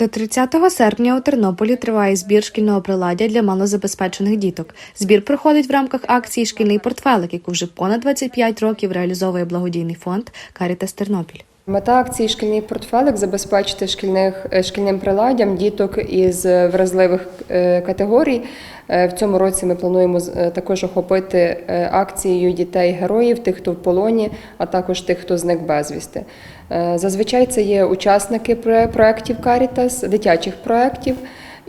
До 30 серпня у Тернополі триває збір шкільного приладдя для малозабезпечених діток. Збір проходить в рамках акції Шкільний портфелик, яку вже понад 25 років реалізовує благодійний фонд Карітас Тернопіль. Мета акції Шкільний портфелик забезпечити шкільних е, шкільним приладдям діток із вразливих е, категорій. Е, В цьому році ми плануємо також охопити акцією дітей-героїв, тих, хто в полоні, а також тих, хто зник безвісти. Зазвичай це є учасники проєктів Карітас, дитячих проєктів.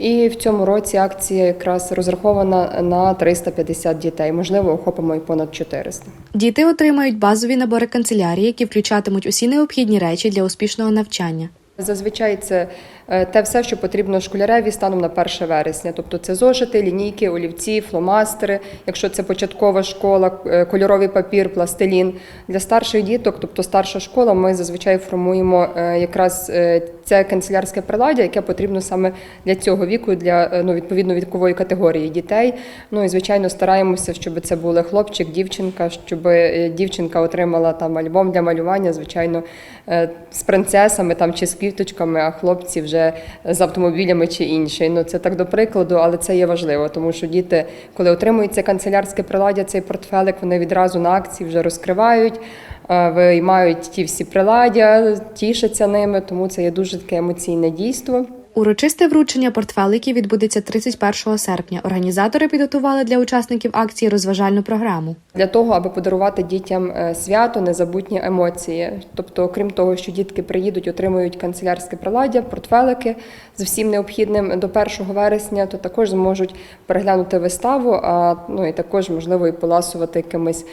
І в цьому році акція якраз розрахована на 350 дітей. Можливо, охопимо і понад 400. Діти отримають базові набори канцелярії, які включатимуть усі необхідні речі для успішного навчання. Зазвичай це е, те все, що потрібно школяреві станом на 1 вересня. Тобто це зошити, лінійки, олівці, фломастери. Якщо це початкова школа, е, кольоровий папір, пластилін. Для старших діток, тобто старша школа, ми зазвичай формуємо е, якраз це канцелярське приладдя, яке потрібно саме для цього віку, для е, ну, відповідно вікової категорії дітей. Ну і звичайно стараємося, щоб це були хлопчик, дівчинка, щоб е, дівчинка отримала там альбом для малювання, звичайно, е, з принцесами там чи з квіточками, а хлопці вже з автомобілями чи інші. Ну це так до прикладу, але це є важливо, тому що діти, коли отримують це канцелярське приладдя, цей портфелик, вони відразу на акції вже розкривають. Е, Виймають ті всі приладдя, тішаться ними, тому це є дуже таке емоційне дійство. Урочисте вручення портфеликів відбудеться 31 серпня. Організатори підготували для учасників акції розважальну програму. Для того, аби подарувати дітям е, свято, незабутні емоції. Тобто, окрім того, що дітки приїдуть, отримують канцелярське приладдя, портфелики з всім необхідним до 1 вересня, то також зможуть переглянути виставу, а ну і також можливо і поласувати якимись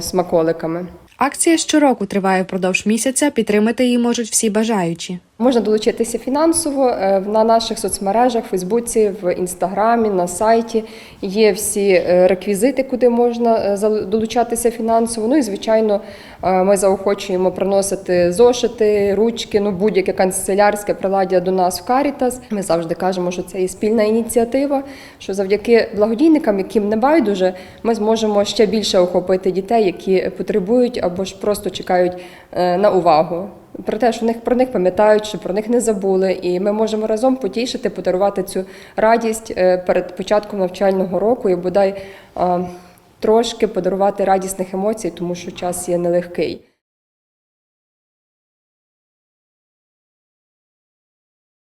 смаколиками. Акція щороку триває впродовж місяця. Підтримати її можуть всі бажаючі. Можна долучитися фінансово е, на наших соцмережах, Фейсбуці, в інстаграмі, на сайті. Є всі е, реквізити, куди можна е, долучатися фінансово. Ну і звичайно, ми заохочуємо приносити зошити, ручки, ну будь-яке канцелярське приладдя до нас в Карітас. Ми завжди кажемо, що це і спільна ініціатива. Що завдяки благодійникам, яким не байдуже, ми зможемо ще більше охопити дітей, які потребують або ж просто чекають на увагу про те, що них про них пам'ятають, що про них не забули, і ми можемо разом потішити, подарувати цю радість е, перед початком навчального року і бодай трошки подарувати радісних емоцій, тому що час є нелегкий.